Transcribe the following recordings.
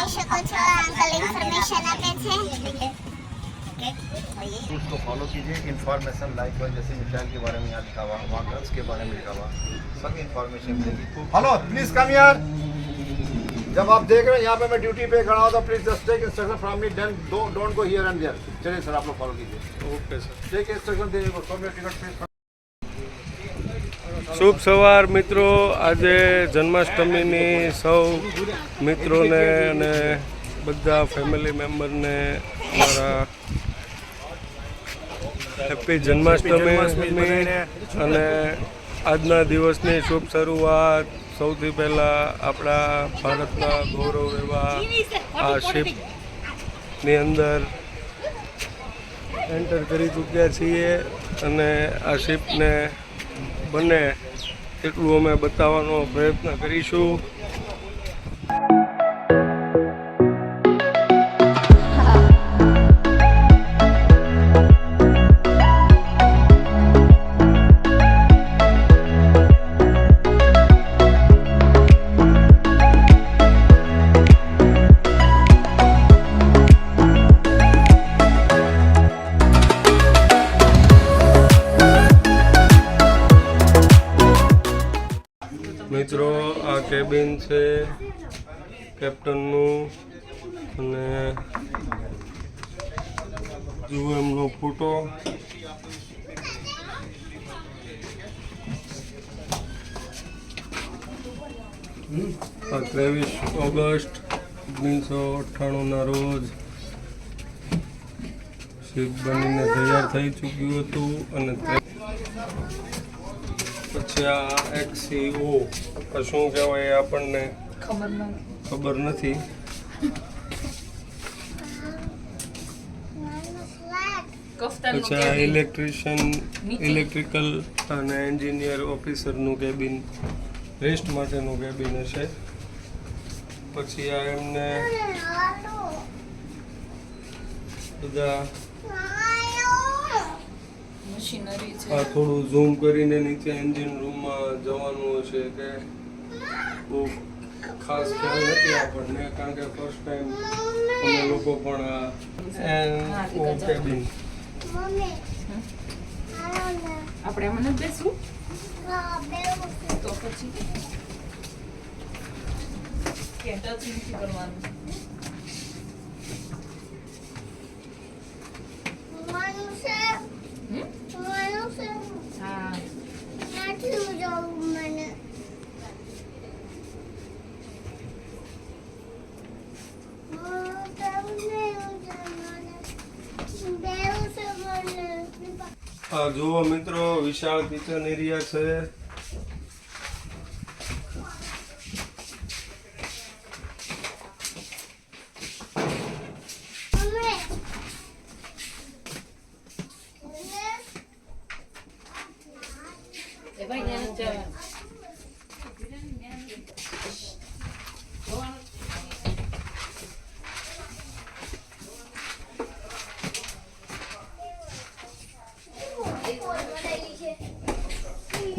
જોઈ શકો છો અંકલ ઇન્ફોર્મેશન આપે છે उसको फॉलो कीजिए इन्फॉर्मेशन लाइक हुआ जैसे मिसाइल के बारे में यहाँ लिखा हुआ वहाँ गर्ल्स के बारे में लिखा हुआ सब इन्फॉर्मेशन मिलेगी हेलो प्लीज कम यार जब आप देख रहे हैं यहाँ पे मैं ड्यूटी पे खड़ा हूँ तो please just take instruction from me then don't go here and there चलिए सर आप लोग फॉलो कीजिए ઓકે સર टेक इंस्ट्रक्शन देने को सौ मिनट टिकट प्लीज શુભ સવાર મિત્રો. આજે જન્માષ્ટમીની સૌ મિત્રોને અને બધા ફેમિલી મેમ્બરને મારા હેપી જન્માષ્ટમી અને આજના દિવસની શુભ શરૂઆત સૌથી પહેલાં આપણા ભારતના ગૌરવ એવા આ શિપની અંદર એન્ટર કરી ચૂક્યા છીએ અને આ શિપને બને એટલું અમે બતાવવાનો પ્રયત્ન કરીશું. મિત્રો, આ કેબિન છે કેપ્ટનનું અને જુઓ એમનો ફોટો ત્રેવીસ ઓગસ્ટ ઓગણીસો અઠ્ઠાણુંના રોજ શિપ બનીને તૈયાર થઈ ચૂક્યું હતું અને પછી આ એક્સીઓ શું કહેવાય એ આપણને? ખબર નથી. પછી આ ઇલેક્ટ્રિશિયન ઇલેક્ટ્રિકલ અને એન્જિનિયર ઓફિસરનું કેબિન રેસ્ટ માટેનું કેબિન હશે. પછી આ એમને બધા મશીનરી છે. આ થોડું ઝૂમ કરીને નીચે એન્જિન રૂમમાં જવાનું હશે કે બહુ ખાસ ખ્યાલ નથી આપણને કારણ કે ફર્સ્ટ ટાઈમ અમે લોકો પણ આ કેબિન આપણે એમાં નથી બેસવું? તો પછી કે ટચ નથી કરવાનું. હા જુઓ મિત્રો વિશાળ કિચન એરિયા છે.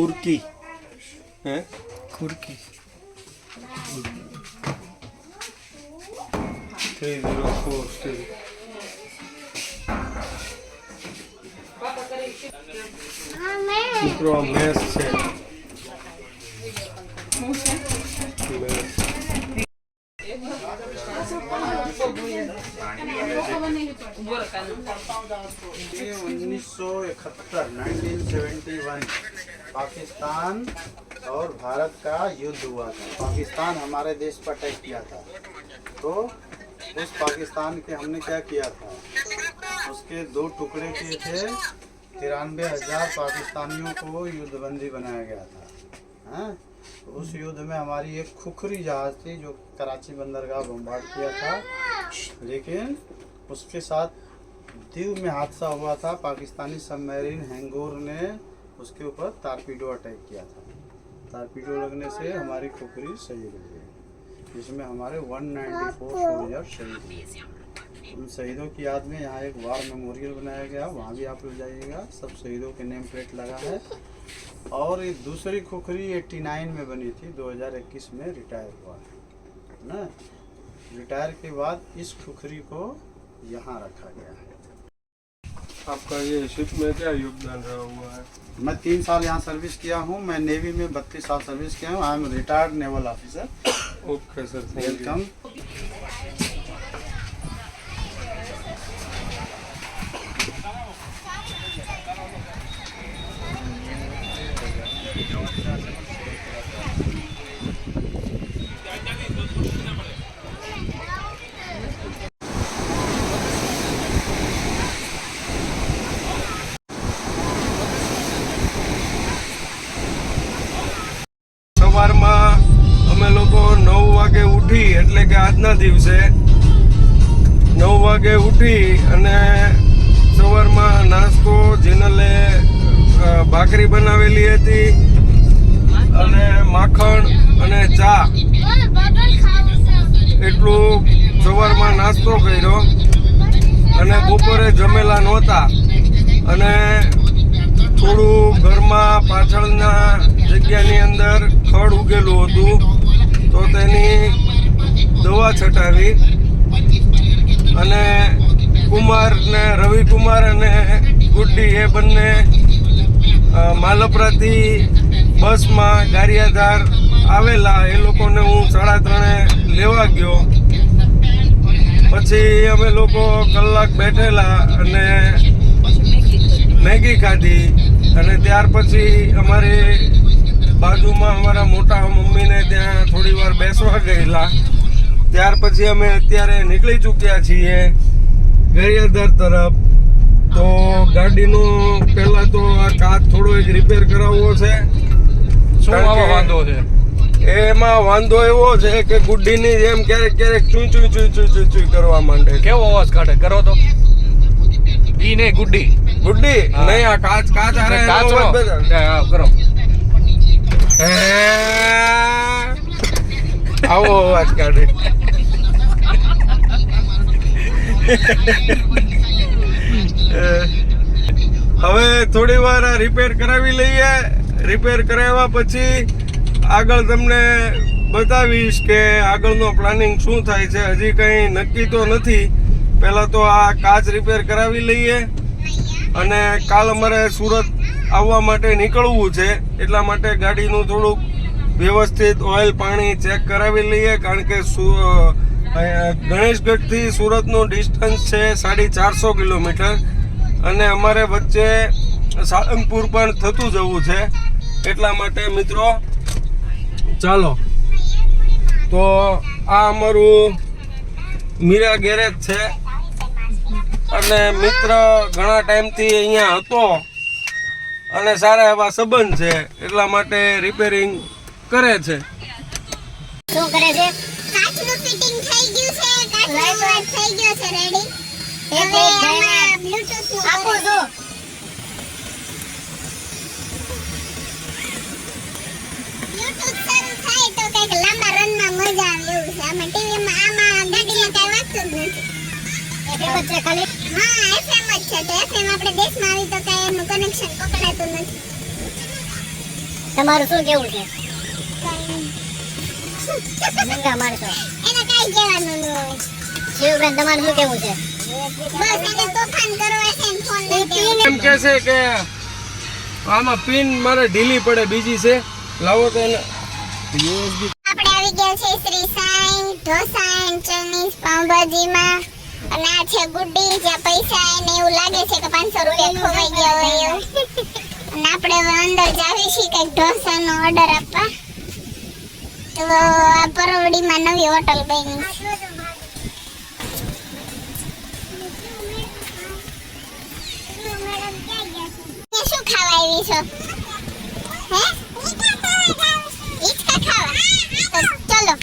Curqui. Hã? Curqui. Três aeroportos. Mamãe. promessa, mestre. Mestre. उन्नीस सौ इकहत्तर, नाइनटीन सेवेंटी वन, पाकिस्तान और भारत का युद्ध हुआ था। पाकिस्तान हमारे देश पर अटैक किया था। तो उस पाकिस्तान के हमने क्या किया था? उसके दो टुकड़े किए थे। तिरानवे हज़ार पाकिस्तानियों को युद्धबंदी बनाया गया था। हैं? उस युद्ध में हमारी एक खुखरी जहाज़ थी जो कराची बंदरगाह बम्बार्ड किया था। लेकिन उसके साथ दीव में हादसा हुआ था। पाकिस्तानी सबमरीन हैंगोर ने उसके ऊपर तारपीडो अटैक किया था। तारपीडो लगने से हमारी खुखरी शहीद हो गई। जिसमें हमारे 194 सोल्जर शहीद हुए। उन शहीदों की याद में यहाँ एक वार मेमोरियल बनाया गया। वहाँ भी आप लोग जाइएगा। सब शहीदों के नेम प्लेट लगा है। और ये दूसरी खुखरी 89 में बनी थी 2021 में रिटायर हुआ है ना? रिटायर के बाद इस खुखरी को यहाँ रखा गया है। आपका ये शिप में क्या योगदान रहा हुआ है? मैं तीन साल यहाँ सर्विस किया हूँ मैं नेवी में बत्तीस साल सर्विस किया हूँ I am retired naval officer okay sir welcome અ, બનાવેલી હતી અને માખણ અને ચા. એટલું સવારમાં નાસ્તો કર્યો અને બપોરે જમેલા નહોતા. અને થોડું ઘરમાં પાછળના જગ્યાની અંદર ખડ ઉગેલું હતું. તો તેની દવા છટાવી અને કુમાર ને રવિકુમાર અને ગુડ્ડી એ બંને માલપરાથી બસમાં ગારિયાધાર આવેલા. એ લોકોને હું સાડા ત્રણે લેવા ગયો. પછી અમે લોકો કલાક બેઠેલા અને મેગી ખાધી. અને ત્યાર પછી અમારી બાજુમાં અમારા મોટા મમ્મીને ત્યાં થોડી વાર બેસવા ગયેલા. ત્યાર પછી અમે અત્યારે નીકળી ચૂક્યા છીએ. ગરિયાધાર તરફ. તો ગાડીનું પહેલા તો આ કાચ થોડો એક રિપેર કરાવવો છે. શું વાંધો છે? એમાં વાંધો એવો છે કે ગુડ્ડીની જેમ ક્યારેક ક્યારેક ચૂઈ ચૂઈ ચૂઈ ચૂઈ ચૂઈ ચૂઈ કરવા માંડે કેવો અવાજ કાઢે? કરો તો. ઈ નહીં ગુડ્ડી. ગુડ્ડી? નહીં આ કાચ કાચ આરે હા, કરો. આવો અવાજ કાઢે. હવે થોડી વાર રિપેર કરાવી લઈએ. રિપેર કરાવ્યા પછી આગળ તમને બતાવીશ કે આગળનો પ્લાનિંગ શું થાય છે. હજી કંઈ નક્કી તો નથી. પહેલાં તો આ કાચ રિપેર કરાવી લઈએ અને કાલ અમારે સુરત આવવા માટે નીકળવું છે. એટલા માટે ગાડીનું થોડુંક વ્યવસ્થિત ઓઇલ પાણી ચેક કરાવી લઈએ. કારણ કે ગણેશગઢથી સુરતનું ડિસ્ટન્સ છે સાડી ચારસો કિલોમીટર. અને અમારે વચ્ચે સાળંગપુર પણ થતું જવું છે. એટલા માટે મિત્રો ચાલો. તો આ અમારું મીરા ગેરેજ છે. અને મિત્ર ઘણા ટાઈમથી અહીંયા હતો. અને સારા એવા સંબંધ છે. એટલા માટે રિપેરિંગ કરે છે. શું કરે છે? કાચનું ફિટિંગ થઈ ગયું છે. કાચનું થઈ ગયું છે. રેડી આપો છે. ખાલી? હા એફએમ જ છે તો એફએમ આપણે દેશમાં આવી તો કાંઈ એનું કનેક્શન પકડાતું નથી. તમારું શું કેવું છે? મૂંગા માણસો. એને કાંઈ કહેવાનું ન હોય. શિવબેન તમારું શું કેવું છે? એમ કે છે કે આમાં પિન મારે ઢીલી પડે બીજી છે. લાવો તો એને. આપણે આવી ગયા છે શ્રી સાઈ ઢોસા એન્ડ ચાઇનીઝ પાઉંભાજીમાં. અને આ છે ગુડ્ડી જ્યાં પૈસા એને એવું લાગે છે કે પાંચસો રૂપિયા ખોવાઈ ગયા હોય એવું. અને આપણે હવે અંદર જાવી છીએ કંઈક ઢોસાનો ઓર્ડર આપવા. તો આ પરવડીમાં નવી હોટલ બની છે. અહીંયા શું ખાવા આવી છો હે હિચકા ખાવા તો ચલો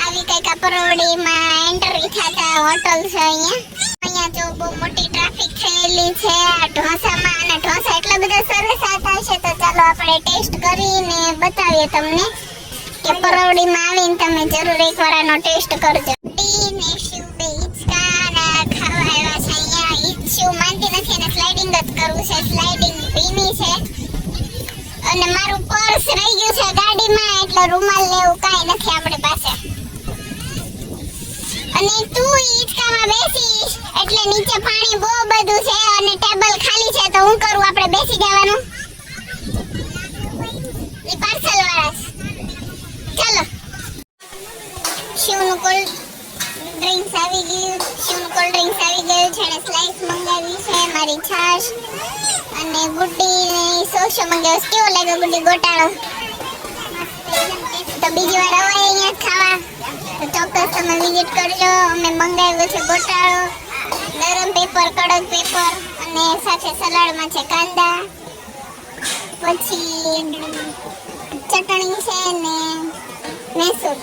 આવી કંઈક પરોડીમાં એન્ટ્રી થતા હોટલ છે અહીંયા. અહીંયા જો બહુ મોટી ટ્રાફિક થયેલી છે. આ ઢોસામાં અને ઢોસા એટલા બધા સરસ આવતા છે, તો ચાલો આપણે ટેસ્ટ કરીને બતાવીએ તમને કે પરવડીમાં આવીને તમે જરૂર એકવાર આનો ટેસ્ટ કરજો. માનતી નથી અને સ્લાઇડિંગ જ કરવું છે. સ્લાઇડિંગ છે. અને મારું પર્સ રહી ગયું છે ગાડીમાં, એટલે રૂમાલ લેવું કાંઈ નથી. આપણી અને તું ઈચકામાં બેસીશ. એટલે નીચે પાણી બહુ બધું છે અને ટેબલ ખાલી છે, તો હું કરું આપણે બેસી જવાનું? ઈ પાર્સલ વાળા. ચાલો. શિવનું કોલ્ડ ડ્રિંક્સ આવી ગયું. શિવનું કોલ્ડ ડ્રિંક્સ આવી ગયું. છે અને સ્લાઈસ મંગાવી છે, મારી છાશ અને ગુડ્ડી ને સોસો મંગાવ્યો કેવો લાગ્યો ગુડ્ડી ગોટાળો? તો બીજી વાર અવાય અહીંયા ખાવા. ચોક્કસ તમે વિઝિટ કરજો. અમે મંગાવ્યો છે ગોટાળો ગરમ પેપર કડક પેપર અને સાથે સલાડમાં છે કાંદા. પછી ચટણી છે ને મૈસૂર.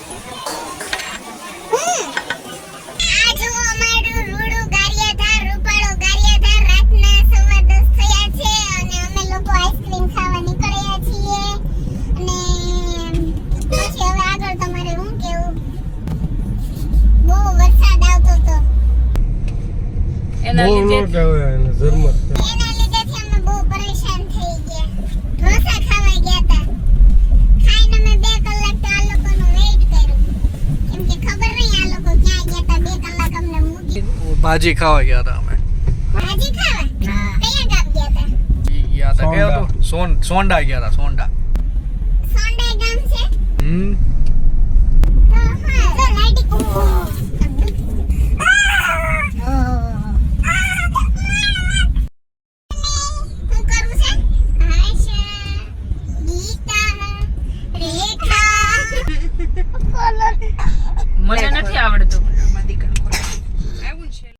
એના લીધે લોટ આવે એને ઝરમર એના લીધેથી અમે બહુ પરેશાન થઈ ગયા. ઢોસા ખાવા ગયા હતા ખાઈને અમે બે કલાક આ લોકોનું વેઇટ કર્યું. કેમ કે ખબર નહીં આ લોકો ક્યાં ગયા હતા બે કલાક અમને મૂકી ભાજી ખાવા ગયા હતા અમે. ભાજી ખાવા? કયા ગામ ગયા હતા ગયા હતા કયો સોંડા. સોન સોંડા ગયા હતા સોંડા. સોંડાઈ ગામ છે? હમ?